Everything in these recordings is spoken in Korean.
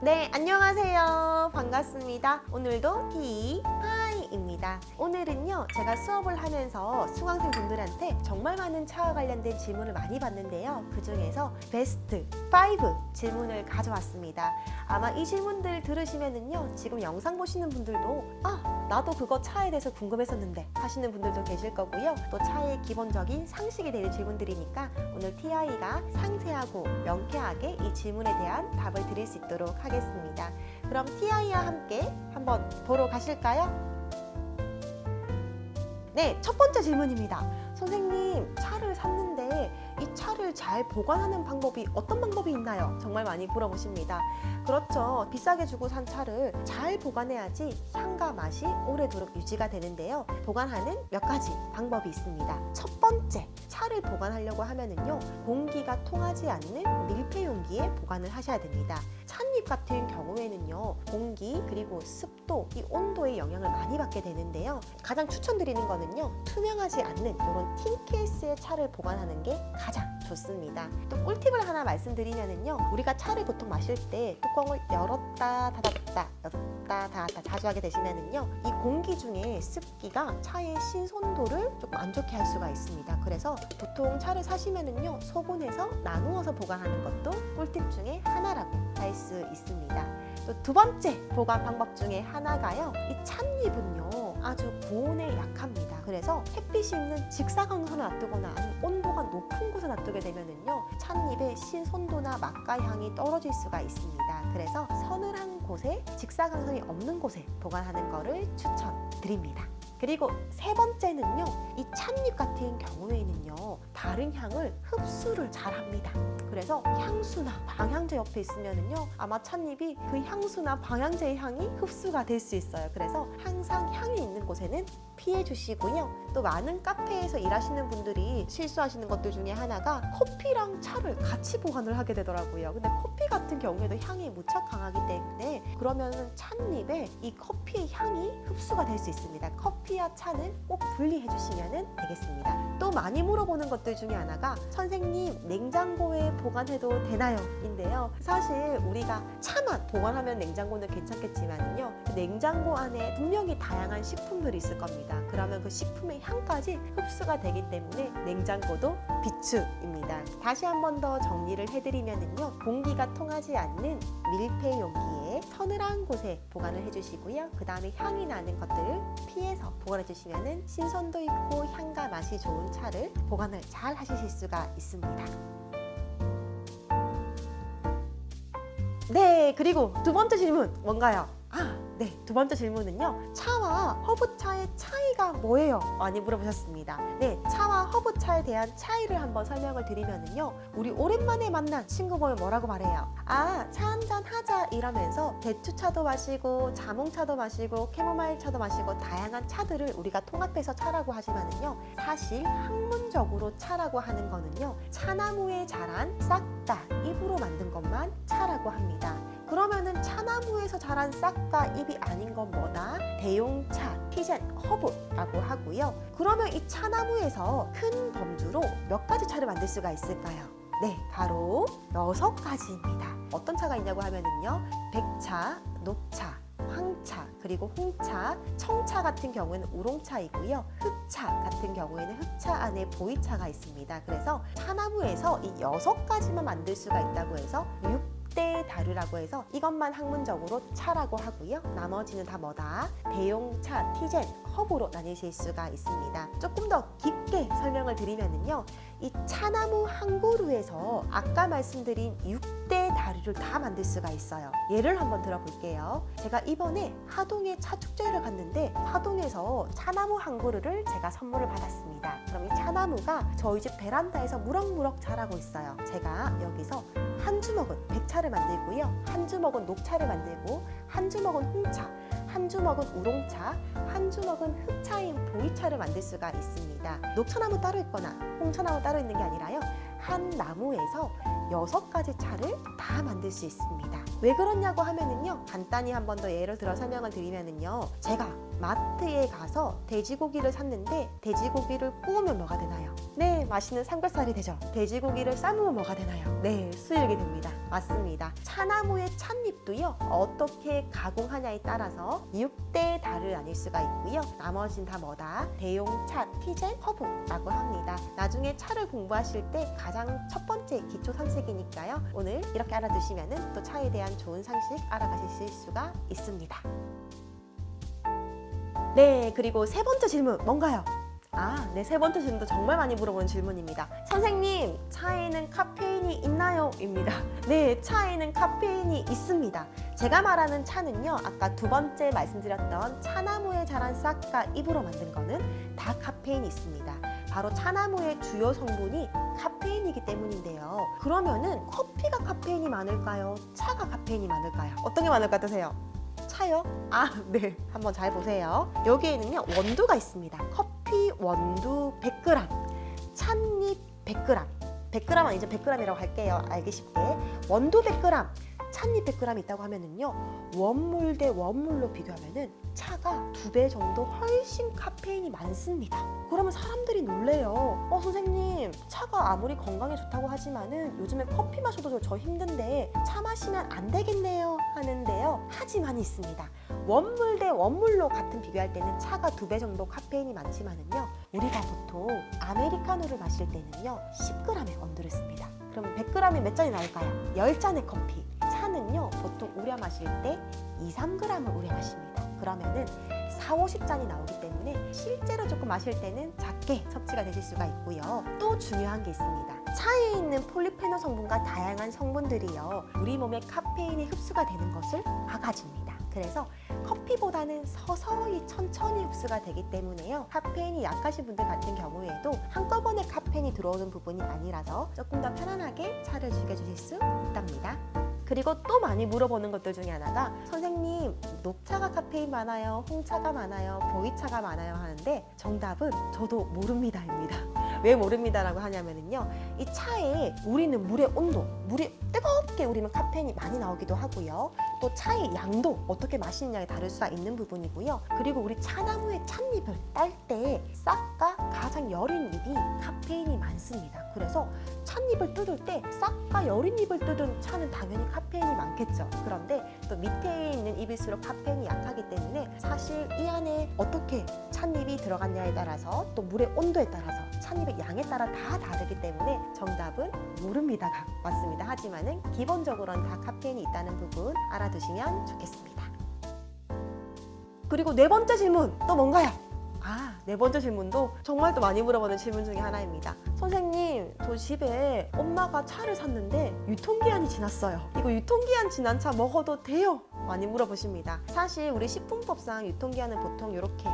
네, 안녕하세요. 반갑습니다. 오늘도 티 하이입니다. 오늘은요, 제가 수업을 하면서 수강생 분들한테 정말 많은 차와 관련된 질문을 많이 받는데요. 그 중에서 베스트 5 질문을 가져왔습니다. 아마 이 질문들 들으시면은요, 지금 영상 보시는 분들도 아, 나도 그거 차에 대해서 궁금했었는데 하시는 분들도 계실 거고요. 또 차의 기본적인 상식이 되는 질문들이니까 오늘 TI가 상세하고 명쾌하게 이 질문에 대한 답을 드릴 수 있도록 하겠습니다. 그럼 TI와 함께 한번 보러 가실까요? 네, 첫 번째 질문입니다. 선생님, 차를 샀는데 이 차를 잘 보관하는 방법이 어떤 방법이 있나요? 정말 많이 물어보십니다. 그렇죠. 비싸게 주고 산 차를 잘 보관해야지 향과 맛이 오래도록 유지가 되는데요. 보관하는 몇 가지 방법이 있습니다. 첫 번째, 차를 보관하려고 하면은요, 공기가 통하지 않는 밀폐 용기에 보관을 하셔야 됩니다. 찻잎 같은 경우에는요, 공기 그리고 습도, 이 온도의 영향을 많이 받게 되는데요. 가장 추천드리는 거는요, 투명하지 않는 이런 틴 케이스의 차를 보관하는 게 가장 좋습니다. 또 꿀팁을 하나 말씀드리면은요, 우리가 차를 보통 마실 때 뚜껑을 열었다 닫았다 열었다 닫았다 자주 하게 되시면은요, 이 공기 중에 습기가 차의 신선도를 조금 안 좋게 할 수가 있습니다. 그래서 보통 차를 사시면은요, 소분해서 나누어서 보관하는 것도 꿀팁 중에 하나라고 할 수 있습니다. 또 두 번째 보관 방법 중에 하나가요, 이 찻잎은요, 아주 고온에 약합니다. 그래서 햇빛이 있는 직사광선을 놔두거나 아니면 온도가 높은 곳에 놔두게 되면은요, 찻잎의 신선도나 맛과 향이 떨어질 수가 있습니다. 그래서 서늘한 곳에 직사광선이 없는 곳에 보관하는 것을 추천드립니다. 그리고 세 번째는요, 이 찻잎 같은 경우에는요, 다른 향을 흡수를 잘 합니다. 그래서 향수나 방향제 옆에 있으면은요, 아마 찻잎이 그 향수나 방향제의 향이 흡수가 될 수 있어요. 그래서 항상 향이 있는 곳에는 피해 주시고요. 또 많은 카페에서 일하시는 분들이 실수하시는 것들 중에 하나가 커피랑 차를 같이 보관을 하게 되더라고요. 근데 커피 같은 경우에도 향이 무척 강하기 때문에 그러면은 찻잎에 이 커피의 향이 흡수가 될 수 있습니다. 커피 와 차는 꼭 분리해 주시면 되겠습니다. 또 많이 물어보는 것들 중에 하나가 선생님 냉장고에 보관해도 되나요? 인데요. 사실 우리가 차만 보관하면 냉장고는 괜찮겠지만요. 그 냉장고 안에 분명히 다양한 식품들이 있을 겁니다. 그러면 그 식품의 향까지 흡수가 되기 때문에 냉장고도 비추입니다. 다시 한 번 더 정리를 해드리면은요. 공기가 통하지 않는 밀폐 용기에 서늘한 곳에 보관을 해주시고요. 그 다음에 향이 나는 것들을 피해서 보관해 주시면은 신선도 있고 향과 맛이 좋은 차를 보관을 잘 하실 수가 있습니다. 네, 그리고 두 번째 질문 뭔가요? 아, 네, 두 번째 질문은요. 차와 허브차의 차이가 뭐예요? 많이 물어보셨습니다. 네, 차 와 허브차에 대한 차이를 한번 설명을 드리면은요. 우리 오랜만에 만난 친구 보면 뭐라고 말해요? 아, 차 한잔 하자 이러면서 대추차도 마시고 자몽차도 마시고 캐모마일 차도 마시고 다양한 차들을 우리가 통합해서 차라고 하지만은요. 사실 학문적으로 차라고 하는 거는요. 차나무에 자란 싹 다 잎으로 만든 것만 차라고 합니다. 그러면은 차나무에서 자란 싹 다 잎이 아닌 건 뭐다? 대용차, 피젠, 허브라고 하고요. 그러면 이 차나무에서 큰 범주로 몇 가지 차를 만들 수가 있을까요? 네, 바로 여섯 가지입니다. 어떤 차가 있냐고 하면은요. 백차, 녹차, 황차, 그리고 홍차, 청차 같은 경우에는 우롱차이고요. 흑차 같은 경우에는 흑차 안에 보이차가 있습니다. 그래서 차나무에서 이 여섯 가지만 만들 수가 있다고 해서 육 대 다루라고 해서 이것만 학문적으로 차라고 하고요. 나머지는 다 뭐다? 대용차, 티젠, 허브로 나뉘실 수가 있습니다. 조금 더 깊게 설명을 드리면은요. 이 차나무 한 그루에서 아까 말씀드린 6대 다루를 다 만들 수가 있어요. 예를 한번 들어볼게요. 제가 이번에 하동에 차 축제를 갔는데 하동에서 차나무 한 그루를 제가 선물을 받았습니다. 그럼 이 차나무가 저희 집 베란다에서 무럭무럭 자라고 있어요. 제가 여기서 한 주먹은 백차를 만들고요. 한 주먹은 녹차를 만들고 한 주먹은 홍차, 한 주먹은 우롱차, 한 주먹은 흑차인 보이차를 만들 수가 있습니다. 녹차나무 따로 있거나 홍차나무 따로 있는 게 아니라요. 한 나무에서 여섯 가지 차를 다 만들 수 있습니다. 왜 그러냐고 하면은요, 간단히 한 번 더 예를 들어 설명을 드리면은요, 제가 마트에 가서 돼지고기를 샀는데 돼지고기를 구우면 뭐가 되나요? 네, 맛있는 삼겹살이 되죠. 돼지고기를 삶으면 뭐가 되나요? 네, 수육이 됩니다. 맞습니다. 차나무의 찻잎도요, 어떻게 가공하냐에 따라서 6대 달을 나뉠 수가 있고요. 나머지는 다 뭐다? 대용, 차, 티젠, 허브라고 합니다. 나중에 차를 공부하실 때 가장 첫 번째 기초 상식이니까요. 오늘 이렇게 알아두시면은 또 차에 대한 좋은 상식 알아가실 수가 있습니다. 네, 그리고 세 번째 질문 뭔가요? 아, 네, 세 번째 질문도 정말 많이 물어보는 질문입니다. 선생님, 차에는 카페인이 있나요? 입니다. 네, 차에는 카페인이 있습니다. 제가 말하는 차는요, 아까 두 번째 말씀드렸던 차나무에 자란 싹과 잎으로 만든 거는 다 카페인이 있습니다. 바로 차나무의 주요 성분이 카페인이기 때문인데요. 그러면은 커피가 카페인이 많을까요? 차가 카페인이 많을까요? 어떤 게 많을 것 같으세요? 차요? 아, 네. 한번 잘 보세요. 여기에는요, 원두가 있습니다. 커피 원두 100g, 찻잎 100g. 100g 아니죠? 100g이라고 할게요. 알기 쉽게. 원두 100g, 찻잎 100g 있다고 하면은요, 원물 대 원물로 비교하면은 차가 두 배 정도 훨씬 카페인이 많습니다. 그러면 사람들이 놀래요. 어, 선생님, 차가 아무리 건강에 좋다고 하지만은 요즘에 커피 마셔도 저 힘든데 차 마시면 안 되겠네요. 하는데요. 하지만 있습니다. 원물 대 원물로 같은 비교할 때는 차가 두 배 정도 카페인이 많지만은요. 우리가 보통 아메리카노를 마실 때는요. 10g의 원두를 씁니다. 그럼 100g에 몇 잔이 나올까요? 10잔의 커피. 차는요. 보통 우려 마실 때 2, 3g을 우려 마십니다. 그러면은 4, 50잔이 나오기 때문에 실제로 조금 마실 때는 작게 섭취가 되실 수가 있고요. 또 중요한 게 있습니다. 차에 있는 폴리페놀 성분과 다양한 성분들이요. 우리 몸에 카페인이 흡수가 되는 것을 막아줍니다. 그래서 커피보다는 서서히 천천히 흡수가 되기 때문에요. 카페인이 약하신 분들 같은 경우에도 한꺼번에 카페인이 들어오는 부분이 아니라서 조금 더 편안하게 차를 즐겨주실 수 있답니다. 그리고 또 많이 물어보는 것들 중에 하나가 선생님 녹차가 카페인 많아요? 홍차가 많아요? 보이차가 많아요? 하는데 정답은 저도 모릅니다입니다. 왜 모릅니다라고 하냐면은요 이 차에 우리는 물의 온도 물이 뜨겁게 우리면 카페인이 많이 나오기도 하고요. 또 차의 양도 어떻게 마시느냐에 다를 수가 있는 부분이고요. 그리고 우리 차나무의 찻잎을 딸 때 싹과 가장 여린 잎이 카페인이 많습니다. 그래서 찻잎을 뜯을 때 싹과 여린 잎을 뜯은 차는 당연히 카페인이 많겠죠. 그런데 또 밑에 있는 잎일수록 카페인이 약하기 때문에 사실 이 안에 어떻게 찻잎이 들어갔냐에 따라서 또 물의 온도에 따라서 찻잎의 양에 따라 다 다르기 때문에 정답은 모릅니다가 맞습니다. 하지만은 기본적으로는 다 카페인이 있다는 부분 알아두시면 좋겠습니다. 그리고 네 번째 질문 또 뭔가요? 아, 네 번째 질문도 정말 또 많이 물어보는 질문 중에 하나입니다. 선생님, 저 집에 엄마가 차를 샀는데 유통기한이 지났어요. 이거 유통기한 지난 차 먹어도 돼요? 많이 물어보십니다. 사실 우리 식품법상 유통기한은 보통 이렇게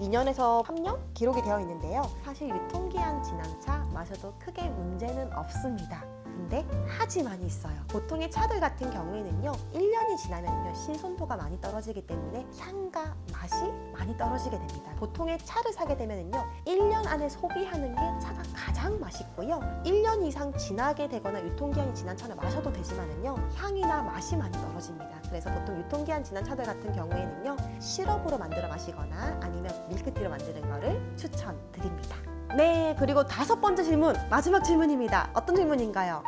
2년에서 3년 기록이 되어 있는데요. 사실 유통기한 지난 차 마셔도 크게 문제는 없습니다. 근데 하지만이 있어요. 보통의 차들 같은 경우에는요, 1년이 지나면요, 신선도가 많이 떨어지기 때문에 향과 맛이 많이 떨어지게 됩니다. 보통의 차를 사게 되면요, 1년 안에 소비하는 게 차가 가장 맛있고요. 1년 이상 지나게 되거나 유통기한이 지난 차를 마셔도 되지만은요, 향이나 맛이 많이 떨어집니다. 그래서 보통 유통기한 지난 차들 같은 경우에는요, 시럽으로 만들어 마시거나 아니면 밀크티로 만드는 거를 추천드립니다. 네, 그리고 다섯 번째 질문, 마지막 질문입니다. 어떤 질문인가요?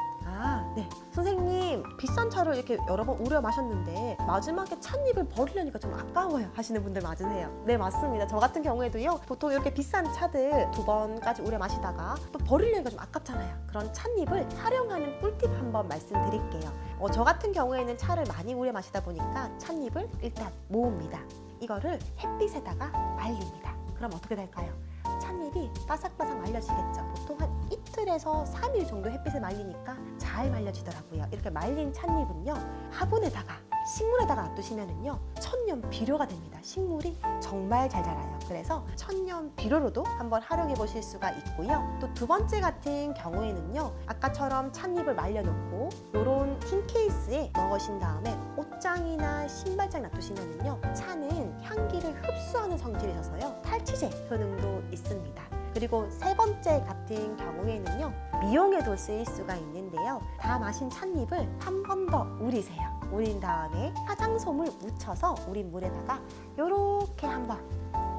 아, 네. 선생님, 비싼 차를 이렇게 여러 번 우려 마셨는데 마지막에 찻잎을 버리려니까 좀 아까워요 하시는 분들 맞으세요? 네, 맞습니다. 저 같은 경우에도요, 보통 이렇게 비싼 차들 두 번까지 우려 마시다가 또 버리려니까 좀 아깝잖아요. 그런 찻잎을 활용하는 꿀팁 한번 말씀드릴게요. 어, 저 같은 경우에는 차를 많이 우려 마시다 보니까 찻잎을 일단 모읍니다. 이거를 햇빛에다가 말립니다. 그럼 어떻게 될까요? 찻잎이 바삭바삭 말려지겠죠. 보통 한 이틀에서 3일 정도 햇빛에 말리니까 잘 말려지더라고요. 이렇게 말린 찻잎은요, 화분에다가 식물에다가 놔두시면은요, 천년 비료가 됩니다. 식물이 정말 잘 자라요. 그래서 천년 비료로도 한번 활용해 보실 수가 있고요. 또 두 번째 같은 경우에는요, 아까처럼 찻잎을 말려놓고 요런 tin 케이스에 넣으신 다음에 옷장이나 신발장 놔두시면은요, 차는 향기를 흡수하는 성질이 있어서요, 탈취제 효능도 있습니다. 그리고 세 번째 같은 경우에는요, 미용에도 쓰일 수가 있는데요. 다 마신 찻잎을 한 번 더 우리세요. 우린 다음에 화장솜을 묻혀서 우린 물에다가 이렇게 한번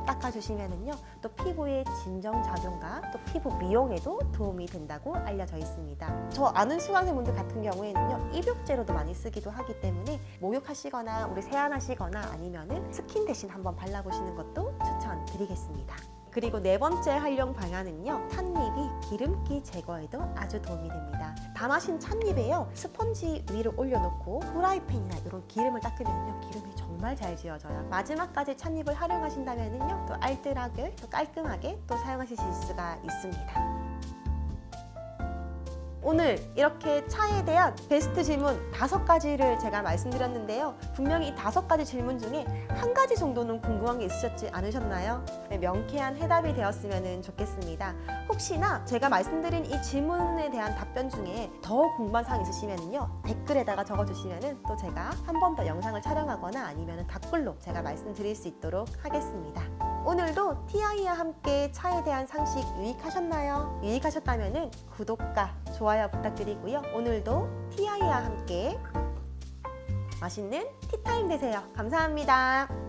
닦아주시면은요 또 피부의 진정 작용과 또 피부 미용에도 도움이 된다고 알려져 있습니다. 저 아는 수강생분들 같은 경우에는요 입욕제로도 많이 쓰기도 하기 때문에 목욕하시거나 우리 세안하시거나 아니면은 스킨 대신 한번 발라보시는 것도 추천드리겠습니다. 그리고 네 번째 활용 방안은요 찻잎이 기름기 제거에도 아주 도움이 됩니다. 다 마신 찻잎에요 스펀지 위를 올려놓고 프라이팬이나 이런 기름을 닦으면요 기름이 정말 잘 지워져요. 마지막까지 찻잎을 활용하신다면은요 또 알뜰하게 또 깔끔하게 또 사용하실 수가 있습니다. 오늘 이렇게 차에 대한 베스트 질문 다섯 가지를 제가 말씀드렸는데요. 분명히 이 다섯 가지 질문 중에 한 가지 정도는 궁금한 게 있으셨지 않으셨나요? 네, 명쾌한 해답이 되었으면 좋겠습니다. 혹시나 제가 말씀드린 이 질문에 대한 답변 중에 더 궁금한 사항 있으시면요 댓글에다가 적어주시면은 또 제가 한 번 더 영상을 촬영하거나 아니면 댓글로 제가 말씀드릴 수 있도록 하겠습니다. 오늘도 TI와 함께 차에 대한 상식 유익하셨나요? 유익하셨다면 구독과 좋아요 부탁드리고요. 오늘도 TI와 함께 맛있는 티타임 되세요. 감사합니다.